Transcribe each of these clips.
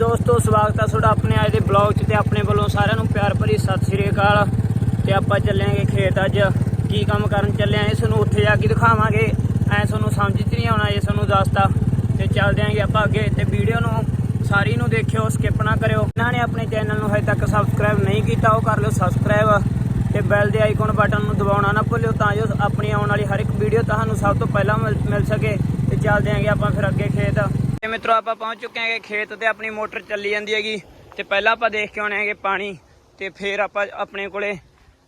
ਦੋਸਤੋ, ਸਵਾਗਤ ਆ ਤੁਹਾਡਾ ਆਪਣੇ ਅੱਜ ਦੇ ਬਲੌਗ 'ਚ ਤੇ ਆਪਣੇ ਵੱਲੋਂ ਸਾਰਿਆਂ ਨੂੰ ਪਿਆਰ ਭਰੀ ਸਤਿ ਸ੍ਰੀ ਅਕਾਲ। ਤੇ ਆਪਾਂ ਚੱਲਾਂਗੇ ਖੇਤ ਅੱਜ। ਕੀ ਕੰਮ ਕਰਨ ਚੱਲੇ ਆਂ ਇਸ ਨੂੰ ਉੱਥੇ ਜਾ ਕੇ ਦਿਖਾਵਾਂਗੇ। ਐ ਤੁਹਾਨੂੰ ਸਮਝ 'ਚ ਨਹੀਂ ਆਉਣਾ, ਇਹ ਤੁਹਾਨੂੰ ਦੱਸਤਾ। ਤੇ ਚੱਲਦੇ ਆਂਗੇ ਆਪਾਂ ਅੱਗੇ ਤੇ ਵੀਡੀਓ ਨੂੰ ਸਾਰੀ ਨੂੰ ਦੇਖਿਓ ਸਕਿਪ ਨਾ ਕਰਿਓ। ਇਹਨਾਂ ਨੇ ਆਪਣੇ ਚੈਨਲ ਨੂੰ ਹਜੇ ਤੱਕ ਸਬਸਕ੍ਰਾਈਬ ਨਹੀਂ ਕੀਤਾ, ਉਹ ਕਰ ਲਓ ਸਬਸਕ੍ਰਾਈਬ ਤੇ ਬੈਲ ਦੇ ਆਈਕਨ ਬਟਨ ਨੂੰ ਦਬਾਉਣਾ ਨਾ ਭੁੱਲਿਓ, ਤਾਂ ਜੋ ਆਪਣੀ ਆਉਣ ਵਾਲੀ ਹਰ ਇੱਕ ਵੀਡੀਓ ਤੁਹਾਨੂੰ ਸਭ ਤੋਂ ਪਹਿਲਾਂ ਮਿਲ ਮਿਲ ਸਕੇ। ਤੇ ਚੱਲਦੇ ਆਂਗੇ ਆਪਾਂ ਫਿਰ ਅੱਗੇ ਖੇਤ। ਮਿੱਤਰੋ, ਆਪਾਂ ਪਹੁੰਚ ਚੁੱਕੇ ਹਾਂਗੇ ਖੇਤ ਤੇ, ਆਪਣੀ ਮੋਟਰ ਚੱਲੀ ਜਾਂਦੀ ਹੈਗੀ। ਤੇ ਪਹਿਲਾਂ ਆਪਾਂ ਦੇਖ ਕੇ ਆਉਣੇ ਹੈਗੇ ਪਾਣੀ। ਤੇ ਫਿਰ ਆਪਾਂ ਆਪਣੇ ਕੋਲੇ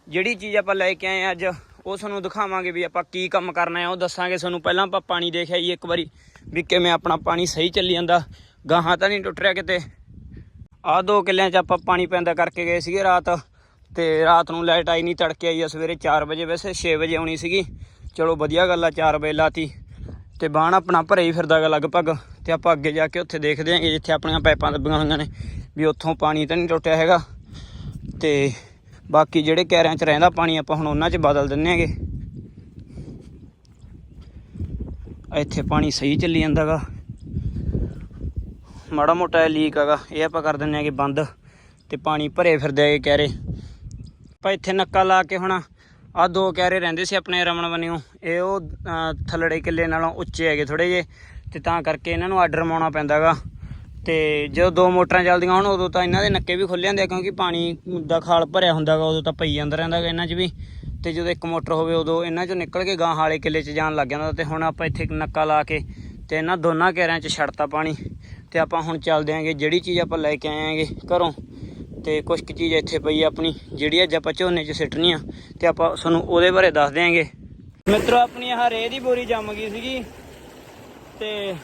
ਜਿਹੜੀ ਚੀਜ਼ ਆਪਾਂ ਲੈ ਕੇ ਆਏ ਹਾਂ ਅੱਜ, ਉਹ ਤੁਹਾਨੂੰ ਦਿਖਾਵਾਂਗੇ ਵੀ ਆਪਾਂ ਕੀ ਕੰਮ ਕਰਨਾ ਹੈ। ਉਹ ਦੱਸਾਂਗੇ ਤੁਹਾਨੂੰ। ਪਹਿਲਾਂ ਆਪਾਂ ਪਾਣੀ ਦੇਖ ਆਈਏ ਇੱਕ ਵਾਰੀ, ਵੀ ਕਿਵੇਂ ਆਪਣਾ ਪਾਣੀ ਸਹੀ ਚੱਲੀ ਜਾਂਦਾ। ਗਾਹਾਂ ਤਾਂ ਨਹੀਂ ਟੁੱਟ ਰਿਹਾ ਕਿਤੇ। ਆਹ ਦੋ ਕਿੱਲਿਆਂ 'ਚ ਆਪਾਂ ਪਾਣੀ ਪੈਂਦਾ ਕਰਕੇ ਗਏ ਸੀਗੇ ਰਾਤ। ਤੇ ਰਾਤ ਨੂੰ ਲਾਈਟ ਆਈ ਨਹੀਂ, ਤੜਕੇ ਆਈ ਆ ਸਵੇਰੇ 4 ਵਜੇ। ਵੈਸੇ 6 ਵਜੇ ਆਉਣੀ ਸੀਗੀ। ਚਲੋ ਵਧੀਆ ਗੱਲ ਆ 4 ਵਜੇ ਲਾਤੀ। ਤੇ ਬਾਣ ਆਪਣਾ ਭਰੇ ਹੀ ਫਿਰਦਾਗਾ ਲਗਭਗ। ਤੇ ਆਪਾਂ ਅੱਗੇ ਜਾ ਕੇ ਉੱਥੇ ਦੇਖਦੇ ਆਂਗੇ ਜਿੱਥੇ ਆਪਣੀਆਂ ਪਾਈਪਾਂ ਲੱਭੀਆਂ ਹੋਈਆਂ ਨੇ, ਵੀ ਉੱਥੋਂ ਪਾਣੀ ਤਾਂ ਨਹੀਂ ਟੁੱਟਿਆ ਹੈਗਾ। ਤੇ ਬਾਕੀ ਜਿਹੜੇ ਕੈਰਿਆਂ 'ਚ ਰਹਿੰਦਾ ਪਾਣੀ ਆਪਾਂ ਹੁਣ ਉਹਨਾਂ 'ਚ ਬਦਲ ਦਿੰਨੇ ਆਂਗੇ। ਇੱਥੇ ਪਾਣੀ ਸਹੀ ਚੱਲੀ ਜਾਂਦਾਗਾ। ਮਾੜਾ ਮੋਟਾ ਲੀਕ ਹੈਗਾ ਇਹ ਆਪਾਂ ਕਰ ਦਿੰਨੇ ਆਂਗੇ ਬੰਦ ਤੇ ਪਾਣੀ ਭਰੇ ਫਿਰਦੇ ਆਗੇ ਕੈਰੇ। ਆਪਾਂ ਇੱਥੇ ਨੱਕਾ ਲਾ ਕੇ ਹੁਣ ਆ ਦੋ ਕੈਰੇ ਰਹਿੰਦੇ ਸੀ ਆਪਣੇ ਰਮਨ ਬੰਨਿਓ ਇਹ ਉਹ ਥੱਲੜੇ ਕਿੱਲੇ ਨਾਲੋਂ ਉੱਚੇ ਹੈਗੇ ਥੋੜੇ ਜੇ ਤੇ ਤਾਂ ਕਰਕੇ ਇਹਨਾਂ ਨੂੰ ਆਰਡਰ ਮਾਉਣਾ ਪੈਂਦਾਗਾ। ਤੇ ਜਦੋਂ ਦੋ ਮੋਟਰਾਂ ਚੱਲਦੀਆਂ ਹੁਣ, ਉਦੋਂ ਤਾਂ ਇਹਨਾਂ ਦੇ ਨੱਕੇ ਵੀ ਖੁੱਲੇ ਹੁੰਦੇ ਆ, ਕਿਉਂਕਿ ਪਾਣੀ ਦਾ ਖਾਲ ਭਰਿਆ ਹੁੰਦਾਗਾ, ਉਦੋਂ ਤਾਂ ਪਈ ਜਾਂਦਾ ਰਹਿੰਦਾਗਾ ਇਹਨਾਂ 'ਚ ਵੀ। ਤੇ ਜਦੋਂ ਇੱਕ ਮੋਟਰ ਹੋਵੇ, ਉਦੋਂ ਇਹਨਾਂ 'ਚੋਂ ਨਿਕਲ ਕੇ ਗਾਂ ਵਾਲੇ ਕਿੱਲੇ 'ਚ ਜਾਣ ਲੱਗ ਜਾਂਦਾ ਤੇ ਹੁਣ ਆਪਾਂ ਇੱਥੇ ਨੱਕਾ ਲਾ ਕੇ ਤੇ ਇਹਨਾਂ ਦੋਨਾਂ ਕੈਰਿਆਂ 'ਚ ਛੱਡਤਾ ਪਾਣੀ। ਤੇ ਆਪਾਂ ਹੁਣ ਚੱਲਦੇ ਆਂਗੇ, ਜਿਹੜੀ ਚੀਜ਼ ਆਪਾਂ ਲੈ ਕੇ ਆਏ ਆਂਗੇ ਘਰੋਂ। ਤੇ ਕੁਝ ਕੁ ਚੀਜ਼ ਇੱਥੇ ਪਈ ਆਪਣੀ, ਜਿਹੜੀ ਅੱਜ ਆਪਾਂ ਝੋਨੇ 'ਚ ਸਿੱਟਣੀ ਆ। ਤੇ ਆਪਾਂ ਤੁਹਾਨੂੰ ਉਹਦੇ ਬਾਰੇ ਦੱਸ ਦਿਆਂਗੇ। ਮਿੱਤਰੋ, ਆਪਣੀ ਆਹ ਰੇਹ ਦੀ ਬੋਰੀ ਜੰਮ ਗਈ ਸੀਗੀ। ਤੇ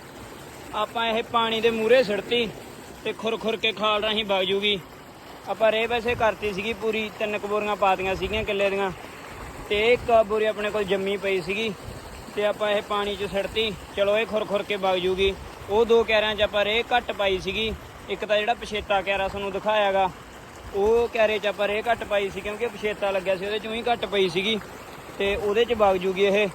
ਆਪਾਂ ਇਹ ਪਾਣੀ ਦੇ ਮੂਰੇ ਸਿੱਟਤੀ ਤੇ ਖੁਰ ਖੁਰ ਕੇ ਖਾਲ ਰਾਹੀਂ ਵਗ ਜੂਗੀ। ਆਪਾਂ ਰੇਹ ਵੈਸੇ ਕਰਤੀ ਸੀਗੀ ਪੂਰੀ, ਤਿੰਨ ਕੁ ਬੋਰੀਆਂ ਪਾਤੀਆਂ ਸੀਗੀਆਂ ਕਿੱਲੇ ਦੀਆਂ ਤੇ ਇੱਕ ਬੋਰੀ ਆਪਣੇ ਕੋਲ ਜੰਮੀ ਪਈ ਸੀਗੀ ਤੇ ਆਪਾਂ ਇਹ ਪਾਣੀ 'ਚ ਸਿੜਤੀ, ਚਲੋ ਇਹ ਖੁਰ ਖੁਰ ਕੇ ਵਗ ਜੂਗੀ। ਉਹ ਦੋ ਕੈਰਿਆਂ 'ਚ ਆਪਾਂ ਰੇਹ ਘੱਟ ਪਾਈ ਸੀਗੀ, ਇੱਕ ਤਾਂ ਜਿਹੜਾ ਪਛੇਤਾ ਕੈਰਾ ਤੁਹਾਨੂੰ ਦਿਖਾਇਆਗਾ, ਉਹ ਕੈਰੇ 'ਚ ਆਪਾਂ ਰੇਹ ਘੱਟ ਪਾਈ ਸੀ ਕਿਉਂਕਿ ਪਛੇਤਾ ਲੱਗਿਆ ਸੀ, ਉਹਦੇ 'ਚੋਂ ਹੀ ਘੱਟ ਪਈ ਸੀਗੀ ਤੇ ਉਹਦੇ 'ਚ ਵਗ ਜੂਗੀ ਇਹ।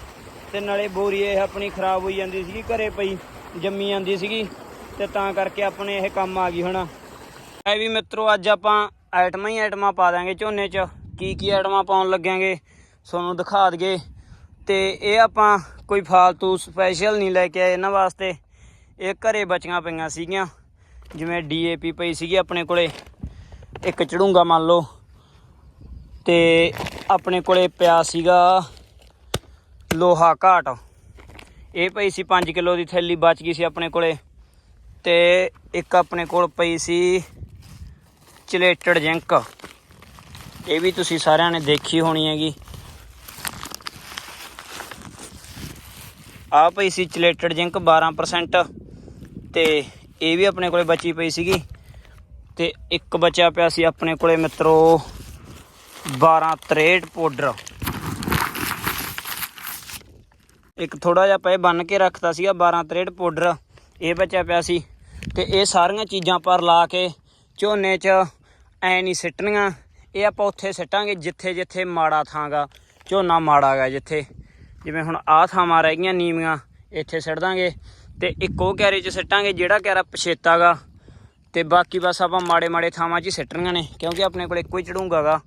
ਤੇ ਨਾਲੇ ਬੋਰੀ ਇਹ ਆਪਣੀ ਖਰਾਬ ਹੋਈ ਜਾਂਦੀ ਸੀਗੀ, ਘਰੇ ਪਈ ਜੰਮੀ ਜਾਂਦੀ ਸੀਗੀ, ਤੇ ਤਾਂ ਕਰਕੇ ਆਪਣੇ ਇਹ ਕੰਮ ਆ ਗਈ ਹੁਣ। ਐ ਵੀ ਮਿੱਤਰੋ, ਅੱਜ ਆਪਾਂ ਆਈਟਮਾਂ ਹੀ ਆਈਟਮਾਂ ਪਾ ਦਾਂਗੇ ਝੋਨੇ 'ਚ। ਕੀ ਕੀ ਆਈਟਮਾਂ ਪਾਉਣ ਲੱਗਾਂਗੇ ਤੁਹਾਨੂੰ ਦਿਖਾ ਦਈਏ। ਤੇ ਇਹ ਆਪਾਂ ਕੋਈ ਫਾਲਤੂ ਸਪੈਸ਼ਲ ਨਹੀਂ ਲੈ ਕੇ ਆਏ ਇਹਨਾਂ ਵਾਸਤੇ। ਇਹ ਘਰੇ ਬਚੀਆਂ ਪਈਆਂ ਸੀਗੀਆਂ, ਜਿਵੇਂ ਡੀਏਪੀ ਪਈ ਸੀਗੀ ਆਪਣੇ ਕੋਲੇ। ਇੱਕ ਚੜੂੰਗਾ ਮੰਨ ਲਓ। ਤੇ ਆਪਣੇ ਕੋਲੇ ਪਿਆ ਸੀਗਾ ਲੋਹਾ ਘਾਟ। ਇਹ ਪਈ ਸੀ 5 ਕਿਲੋ ਦੀ ਥੈਲੀ, ਬਚ ਗਈ ਸੀ ਆਪਣੇ ਕੋਲੇ। ਤੇ ਇੱਕ ਆਪਣੇ ਕੋਲ ਪਈ ਸੀ ਚਲੇਟਡ ਜਿੰਕ। ਇਹ ਵੀ ਤੁਸੀਂ ਸਾਰਿਆਂ ਨੇ ਦੇਖੀ ਹੋਣੀ ਹੈਗੀ। ਆ ਪਈ ਸੀ ਚਲੇਟਡ ਜਿੰਕ 12% ਤੇ ਇਹ ਵੀ ਆਪਣੇ ਕੋਲੇ ਬਚੀ ਪਈ ਸੀਗੀ। ਤੇ ਇੱਕ ਬਚਿਆ ਪਿਆ ਸੀ ਆਪਣੇ ਕੋਲੇ ਮਿੱਤਰੋ 1263 ਪਾਊਡਰ। ਇੱਕ ਥੋੜਾ ਜਿਹਾ ਪਏ ਬੰਨ ਕੇ ਰੱਖਤਾ ਸੀਗਾ 1263 ਪਾਊਡਰ। ਇਹ ਬਚਿਆ ਪਿਆ ਸੀ। ਤੇ ਇਹ ਸਾਰੀਆਂ ਚੀਜ਼ਾਂ ਪਰ ਲਾ ਕੇ ਝੋਨੇ 'ਚ ਐ ਨਹੀਂ ਸਿੱਟਣੀਆਂ। ਇਹ ਆਪਾਂ ਉੱਥੇ ਸਿੱਟਾਂਗੇ, ਜਿੱਥੇ ਜਿੱਥੇ ਮਾੜਾ ਥਾਂਗਾ। ਝੋਨਾ ਮਾੜਾ ਗਾ ਜਿੱਥੇ। ਜਿਵੇਂ ਹੁਣ ਆਹ ਥਾਵਾਂ ਰਹਿ ਗਈਆਂ ਨੀਵੀਆਂ, ਇੱਥੇ ਸਿੱਟ ਦਾਂਗੇ। ਤੇ ਇੱਕ ਉਹ ਕੈਰੇ 'ਚ ਸਿੱਟਾਂਗੇ, ਜਿਹੜਾ ਕੈਰਾ ਪਛੇਤਾ ਗਾ। ਤੇ ਬਾਕੀ ਬਸ ਆਪਾਂ ਮਾੜੇ ਮਾੜੇ ਥਾਵਾਂ 'ਚ ਹੀ ਸਿੱਟਣੀਆਂ ਨੇ, ਕਿਉਂਕਿ ਆਪਣੇ ਕੋਲ ਇੱਕੋ ਹੀ ਚੜੂੰਗਾ ਗਾ।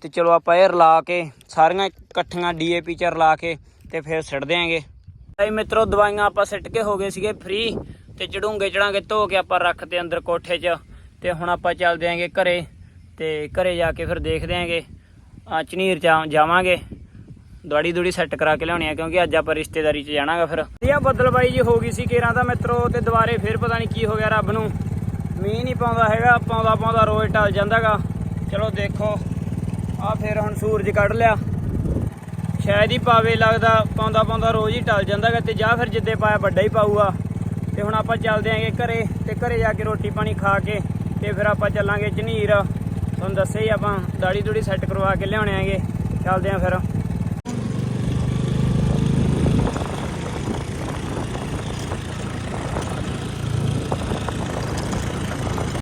ਤੇ ਚਲੋ ਆਪਾਂ ਇਹ ਰਲਾ ਕੇ, ਸਾਰੀਆਂ ਇਕੱਠੀਆਂ ਡੀਏਪੀ 'ਚ ਰਲਾ ਕੇ ਤੇ ਫਿਰ ਸਿੱਟ ਦਿਆਂਗੇ। ਭਾਈ ਮਿੱਤਰੋ, ਦਵਾਈਆਂ ਆਪਾਂ ਸਿੱਟ ਕੇ ਹੋ ਗਏ ਸੀਗੇ ਫ੍ਰੀ ਤੇ ਚੜੂੰਗੇ ਚੜਾਂਗੇ ਧੋ ਕੇ ਆਪਾਂ ਰੱਖਤੇ ਅੰਦਰ ਕੋਠੇ 'ਚ ਤੇ ਹੁਣ ਆਪਾਂ ਚੱਲਦੇ ਆਂਗੇ ਘਰੇ ਤੇ ਘਰੇ ਜਾ ਕੇ ਫਿਰ ਦੇਖਦੇ ਆਂਗੇ ਆ ਚਨੀਰ ਚ ਜਾਵਾਂਗੇ। ਦਵਾੜੀ ਦੂੜੀ ਸੈੱਟ ਕਰਾ ਕੇ ਲਿਆਉਣੀ ਆ ਕਿਉਂਕਿ ਅੱਜ ਆਪਾਂ ਰਿਸ਼ਤੇਦਾਰੀ 'ਚ ਜਾਣਾਗਾ ਫਿਰ। ਇਹ ਬੱਦਲਬਾਈ ਜੀ ਹੋ ਗਈ ਸੀ ਕੇਰਾਂ ਦਾ ਮਿੱਤਰੋ ਤੇ ਦੁਬਾਰੇ ਫਿਰ ਪਤਾ ਨਹੀਂ ਕੀ ਹੋ ਗਿਆ ਰੱਬ ਨੂੰ। ਮੀਂਹ ਨਹੀਂ ਪਾਉਂਦਾ ਹੈਗਾ ਪਾਉਂਦਾ ਪਾਉਂਦਾ ਰੋਜ਼ ਟਲ ਜਾਂਦਾਗਾ। ਚਲੋ ਦੇਖੋ, ਆ ਫਿਰ ਹੁਣ ਸੂਰਜ ਕੱਢ ਲਿਆ। ਸ਼ਾਇਦ ਹੀ ਪਾਵੇ ਲੱਗਦਾ, ਪਾਉਂਦਾ ਪਾਉਂਦਾ ਰੋਜ਼ ਹੀ ਟਲ ਜਾਂਦਾਗਾ ਤੇ ਜਾਂ ਫਿਰ ਜਿੱਦੇ ਪਾਇਆ ਵੱਡਾ ਹੀ ਪਾਊਗਾ। ਤੇ ਹੁਣ ਆਪਾਂ ਚੱਲਦੇ ਆਂਗੇ ਘਰੇ ਤੇ ਘਰੇ ਜਾ ਕੇ ਰੋਟੀ ਪਾਣੀ ਖਾ ਕੇ ਤੇ ਫਿਰ ਆਪਾਂ ਚੱਲਾਂਗੇ ਝਨੀਰ ਤੁਹਾਨੂੰ ਦੱਸਿਆ ਹੀ ਆਪਾਂ ਦਾੜੀ ਦੂੜੀ ਸੈੱਟ ਕਰਵਾ ਕੇ ਲਿਆਉਣੇ ਆਂਗੇ। ਚੱਲਦੇ ਆਂ ਫਿਰ।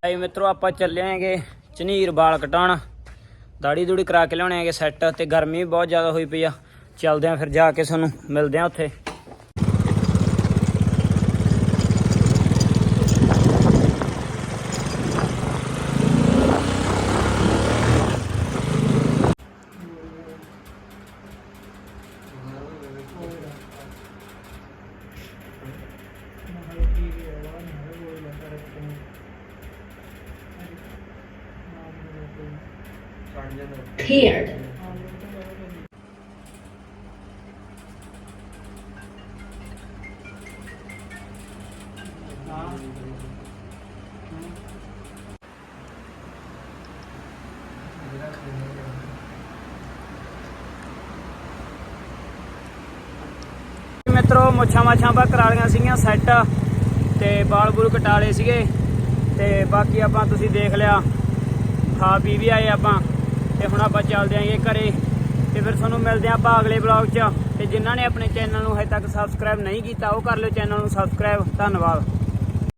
ਆਈ ਮਿੱਤਰੋ, ਆਪਾਂ ਚੱਲੇ ਆਂਗੇ ਝਨੀਰ ਵਾਲ ਕਟਾਉਣ। ਦਾੜੀ ਦੂੜੀ ਕਰਾ ਕੇ ਲਿਆਉਣੇ ਆਂਗੇ ਸੈੱਟ ਤੇ ਗਰਮੀ ਵੀ ਬਹੁਤ ਜ਼ਿਆਦਾ ਹੋਈ ਪਈ ਆ। ਚੱਲਦੇ ਆ ਫਿਰ ਜਾ ਕੇ ਸਾਨੂੰ ਮਿਲਦੇ ਆ ਉੱਥੇ Cleared. ਮਿੱਤਰੋ ਮੁੱਛਾਂ ਮਾਛਾਂ ਆਪਾਂ ਕਰਾ ਲਈਆਂ ਸੀਗੀਆਂ ਸੈੱਟ ਤੇ ਬਾਲ ਬੁਲ ਕਟਾਲੇ ਸੀਗੇ। ਤੇ ਬਾਕੀ ਆਪਾਂ ਤੁਸੀਂ ਦੇਖ ਲਿਆ, ਖਾ ਪੀ ਵੀ ਆਏ ਆਪਾਂ, ਤੇ ਹੁਣ ਆਪਾਂ ਚੱਲਦੇ ਆਂਗੇ ਘਰੇ। ਤੇ ਫਿਰ ਤੁਹਾਨੂੰ ਮਿਲਦੇ ਆਂ ਆਪਾਂ ਅਗਲੇ ਬਲੌਗ 'ਚ। ਤੇ ਜਿਨ੍ਹਾਂ ਨੇ ਆਪਣੇ ਚੈਨਲ ਨੂੰ ਹਜੇ ਤੱਕ ਸਬਸਕ੍ਰਾਈਬ ਨਹੀਂ ਕੀਤਾ, ਉਹ ਕਰ ਲਿਓ ਚੈਨਲ ਨੂੰ ਸਬਸਕ੍ਰਾਈਬ ਧੰਨਵਾਦ।